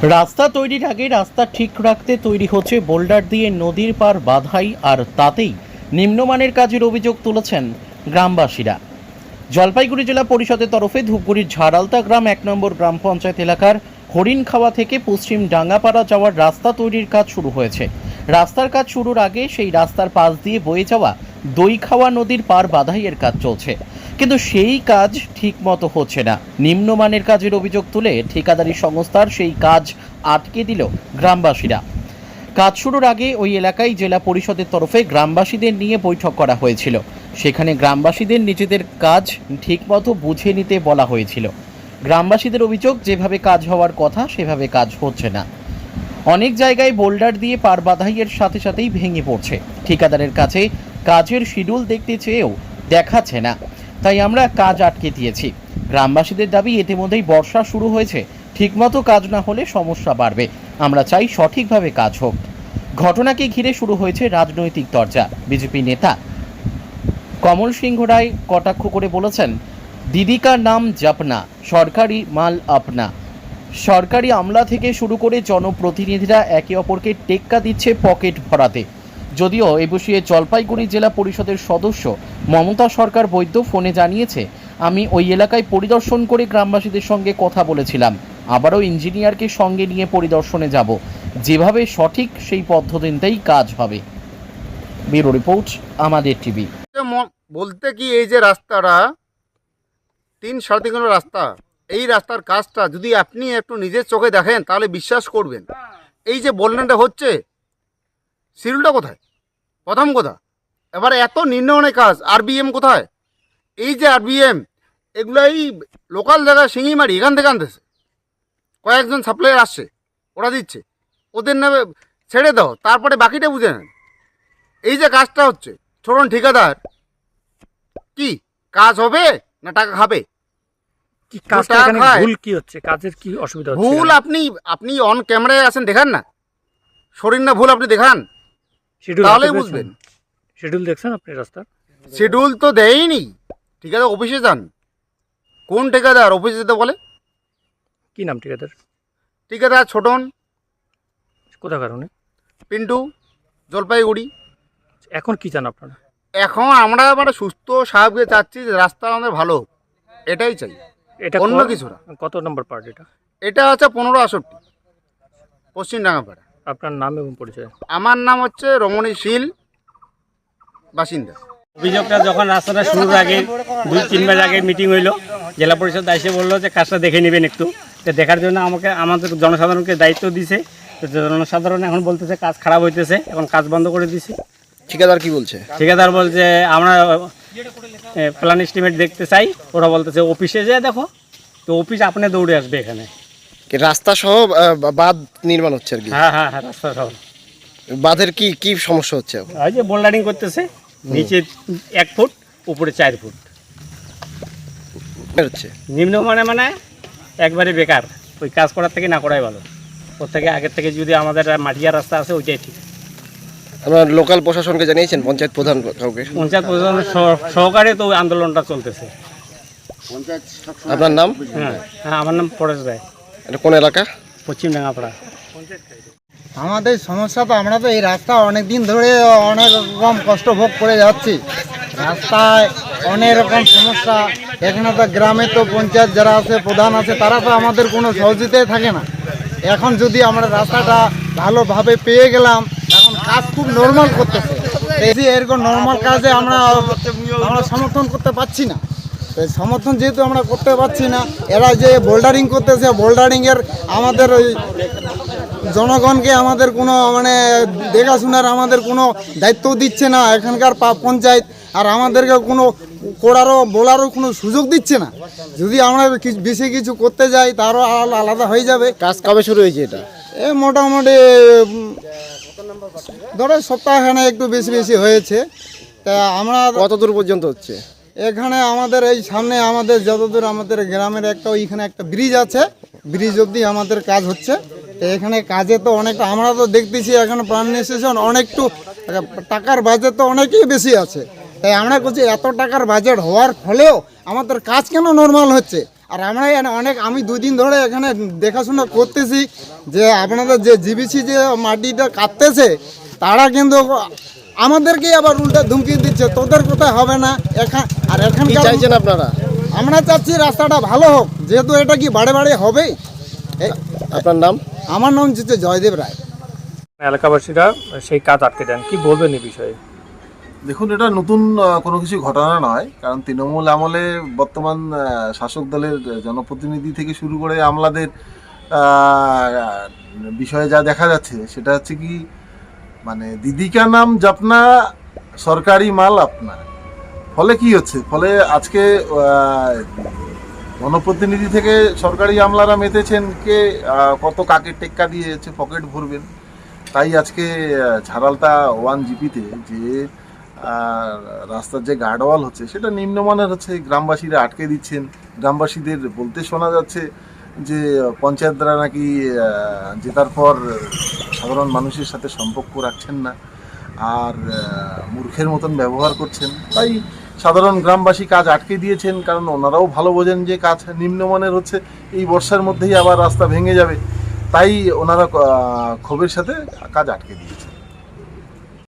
রাস্তা তৈরির আগে রাস্তা ঠিক রাখতে তৈরি হচ্ছে বোল্ডার দিয়ে নদীর পার বাধাই আর তাতেই নিম্নমানের কাজের অভিযোগ তুলেছেন গ্রামবাসীরা। জলপাইগুড়ি জেলা পরিষদের তরফে ধূপগুড়ির ঝাড়ালতা গ্রাম এক নম্বর গ্রাম পঞ্চায়েত এলাকার হরিণখাওয়া থেকে পশ্চিম ডাঙ্গাপাড়া যাওয়ার রাস্তা তৈরির কাজ শুরু হয়েছে। রাস্তার কাজ শুরুর আগে সেই রাস্তার পাশ দিয়ে বয়ে যাওয়া দইখাওয়া নদীর পার বাধাইয়ের কাজ চলছে। কিন্তু সেই কাজ ঠিক মতো হচ্ছে না। নিম্নমানের কাজের অভিযোগ তুলে ঠিকাদারি সংস্থার সেই কাজ আটকে দিল গ্রামবাসীরা। কাজ শুরুর আগে ওই এলাকায় জেলা পরিষদের তরফে গ্রামবাসীদের নিয়ে বৈঠক করা হয়েছিল। সেখানে গ্রামবাসীদের নিজেদের কাজ ঠিকমতো বুঝে নিতে বলা হয়েছিল। গ্রামবাসীদের অভিযোগ, যেভাবে কাজ হওয়ার কথা, সেভাবে কাজ হচ্ছে না। অনেক জায়গায় বোল্ডার দিয়ে পার বাধাইয়ের সাথে সাথেই ভেঙে পড়ছে। ঠিকাদারের কাছে কাজের শিডিউল দেখতে চেয়েও দেখাচ্ছে না। তাই আমরা কাজ আটকে দিয়েছি। গ্রামবাসীদের দাবি, ইতিমধ্যেই বর্ষা শুরু হয়েছে। ঠিকমতো কাজ না হলে সমস্যা বাড়বে। আমরা চাই সঠিকভাবে কাজ হোক। ঘটনাকে ঘিরে শুরু হয়েছে রাজনৈতিক চর্চা বিজেপি নেতা কমল সিংহ রায় কটাক্ষ করে বলেছেন দিদিকা নাম জাপনা, সরকারি মাল আপনা। সরকারি আমলা থেকে শুরু করে জনপ্রতিনিধিরা একে অপরকে টেক্কা দিচ্ছে পকেট ভরাতে। যদিও এ বিষয়ে জলপাইগুড়ি জেলা পরিষদের সদস্য মমতা সরকার বৈদ্য ফোনে জানিয়েছে, আমি ওই এলাকায় পরিদর্শন করে গ্রামবাসীদের সঙ্গে কথা বলেছিলাম। আবারও ইঞ্জিনিয়ারকে সঙ্গে নিয়ে পরিদর্শনে যাব। যেভাবে সঠিক সেই পদ্ধতিতেই কাজ হবে। ব্যুরো রিপোর্ট, আমাদের টিভি। বলতে কি এই যে রাস্তাটা, তিন সাড়ে তিন রাস্তা। এই রাস্তার কাজটা যদি আপনি একটু নিজের চোখে দেখেন, তাহলে বিশ্বাস করবেন। এই যে বললেনটা হচ্ছে শিডিউলটা কোথায়? প্রথম কথা, এবারে এত নিম্নমানের কাজ আর আরবিএম কোথায়? এই যে আরবিএম এগুলো এই লোকাল জায়গায় শিঙিমারি এখান থেকে আনতেছে। কয়েকজন সাপ্লায়ার আসছে, ওরা দিচ্ছে। ওদের নামে ছেড়ে দাও, তারপরে বাকিটা বুঝে নেন। এই যে কাজটা হচ্ছে ছোটন ঠিকাদার, কি, কাজ হবে না টাকা খাবে? কি কাজটা গোটা এখানে ভুল কি হচ্ছে? কাজের কি অসুবিধা হচ্ছে ভুল আপনি আপনি অন ক্যামেরায় আছেন দেখান না? শরীর না ভুল আপনি দেখান। তাহলেই বুঝবেন। শিডিউল দেখছেন আপনি রাস্তা শিডিউল তো দেয়নি। ঠিকাদার অফিসে যান। কোন ঠিকাদার? অফিসে যেতে বলে? কি নাম ঠিকাদার? ঠিকাদার ছোটন কোথা কারণে পিন্টু জলপাইগুড়ি। এখন কি চান আপনারা? এখন আমরা মানে সুস্থ সাহেবকে চাচ্ছি যে রাস্তা আমাদের ভালো। এটাই চাই। এটা অন্য কিছু না। কত নম্বর পার্ট এটা? এটা হচ্ছে পনেরো আষট্টি পশ্চিম ডাঙ্গাপাড়া আপনার নাম এবং পরিচয়? আমার নাম হচ্ছে রমণী শীল বাসিন্দা। অভিযোগটা যখন রাস্তাটা শুরুর আগে দুই তিন মাস আগে মিটিং হইল জেলা পরিষদ এসে বলল যে কাজটা দেখে নেবেন একটু। তো দেখার জন্য আমাকে আমাদের জনসাধারণকে দায়িত্ব দিছে। জনসাধারণ এখন বলতেছে কাজ খারাপ হইতেছে এখন কাজ বন্ধ করে দিছে। ঠিকাদার কি বলছে? ঠিকাদার বলছে আমরা প্ল্যান এস্টিমেট দেখতে চাই। ওরা বলতেছে অফিসে যেয়ে দেখো। তো অফিস আপনি দৌড়ে আসবে এখানে। কি রাস্তা সহ বাঁধ নির্মাণ হচ্ছে আর কি? হ্যাঁ হ্যাঁ হ্যাঁ রাস্তা সব বাঁধের কি কি সমস্যা হচ্ছে? ওই যে বোল্ডারিং করতেছে নিচে এক ফুট উপরে চার ফুট। হচ্ছে। নিম্ন মানে মানে একবারে বেকার। ওই কাজ করার থেকে না করাই ভালো। ওর থেকে আগের থেকে যদি আমাদের মাটিয়া রাস্তা আছে ওইটাই ঠিক। আপনার লোকাল প্রশাসনকে জানিয়েছেন পঞ্চায়েত প্রধান কাউকে? পঞ্চায়েত প্রধান সহকারে তো আন্দোলনটা চলতেছে। আপনার নাম? হ্যাঁ হ্যাঁ আমার নাম পরেশ রায়। এটা কোন এলাকা? পশ্চিম ডাঙ্গাপাড়া। আমাদের সমস্যা তো আমরা তো এই রাস্তা অনেক দিন ধরে অনেক রকম কষ্ট ভোগ করে যাচ্ছি। রাস্তায় অনেক রকম সমস্যা। এখানে তো গ্রামে তো পঞ্চায়েত যারা আছে প্রধান আছে তারা তো আমাদের কোনো সহযোগিতায় থাকে না। এখন যদি আমরা রাস্তাটা ভালোভাবে পেয়ে গেলাম কাজ খুব নর্মাল করতেছে। এরকম নর্মাল কাজে আমরা আমরা সমর্থন করতে পারছি না। সমর্থন যেহেতু আমরা করতে পারছি না এরা যে বোল্ডারিং করতেছে বোল্ডারিংয়ের আমাদের ওই জনগণকে আমাদের কোনো মানে দেখাশোনার আমাদের কোনো দায়িত্ব দিচ্ছে না এখানকার পঞ্চায়েত আর আমাদেরকে কোনো করারও বলারও কোনো সুযোগ দিচ্ছে না। যদি আমরা কিছু বেশি কিছু করতে যাই তারও আলাদা হয়ে যাবে। কাজ কবে শুরু হয়েছে এটা? এ মোটামুটি ধরো সপ্তাহখানে একটু বেশি বেশি হয়েছে। তা আমরা কত দূর পর্যন্ত হচ্ছে? এখানে আমাদের এই সামনে আমাদের যতদূর আমাদের গ্রামের একটা ওইখানে একটা ব্রিজ আছে। ব্রিজ অবধি আমাদের কাজ হচ্ছে। তো এখানে কাজে তো অনেক আমরা তো দেখতেছি এখন প্রাণ স্টেশন অনেকটু টাকার বাজেট তো অনেকই বেশি আছে। তাই আমরা বলছি এত টাকার বাজেট হওয়ার ফলেও আমাদের কাজ কেন নর্মাল হচ্ছে? আর আমরা এখানে অনেক আমি দুই দিন ধরে এখানে দেখাশোনা করতেছি যে আপনাদের যে জিবিসি যে মাটিটা কাটতেছে তারা কিন্তু আমাদেরকেই আবার উল্টা ধুমকি দিচ্ছে তোদের কোথায় হবে না? এখান আর কি চাইছেন আপনারা? আমরা চাচ্ছি রাস্তাটা ভালো হোক যেহেতু এটা কি বাড়ে বাড়ে হবে? আপনার নাম? আমার নাম হচ্ছে জয়দেব রায়। এলাকাবাসীরা সেই কাজ আটকে দেন। কি বলবেন এই বিষয়ে? দেখুন এটা নতুন কোনো কিছু ঘটনা নয় কারণ তৃণমূল আমলে বর্তমান শাসক দলের জনপ্রতিনিধি থেকে শুরু করে আমলাদের বিষয়ে যা দেখা যাচ্ছে সেটা হচ্ছে কি মানে দিদি কা নাম জাপনা সরকারি মাল আপনা। ফলে কি হচ্ছে? ফলে আজকে জনপ্রতিনিধি থেকে সরকারি আমলারা মেতেছেন কে কত কাকে টেক্কা দিয়ে পকেট ভরবেন। তাই আজকে আহ, ঝাড়ালতা ওয়ান জিপিতে যে রাস্তার যে গার্ডওয়াল হচ্ছে, সেটা নিম্নমানের হচ্ছে গ্রামবাসীরা আটকে দিচ্ছেন। গ্রামবাসীদের বলতে শোনা যাচ্ছে যে, পঞ্চায়েতরা নাকি জেতার পর সাধারণ মানুষের সাথে সম্পর্ক রাখছেন না আর মূর্খের মতন ব্যবহার করছেন। তাই সাধারণ গ্রামবাসী কাজ আটকে দিয়েছেন, কারণ ওনারাও ভালো বোঝেন যে কাজ নিম্নমানের হচ্ছে, এই বর্ষার মধ্যেই আবার রাস্তা ভেঙে যাবে। তাই ওনারা ক্ষোভের সাথে কাজ আটকে দিয়েছেন।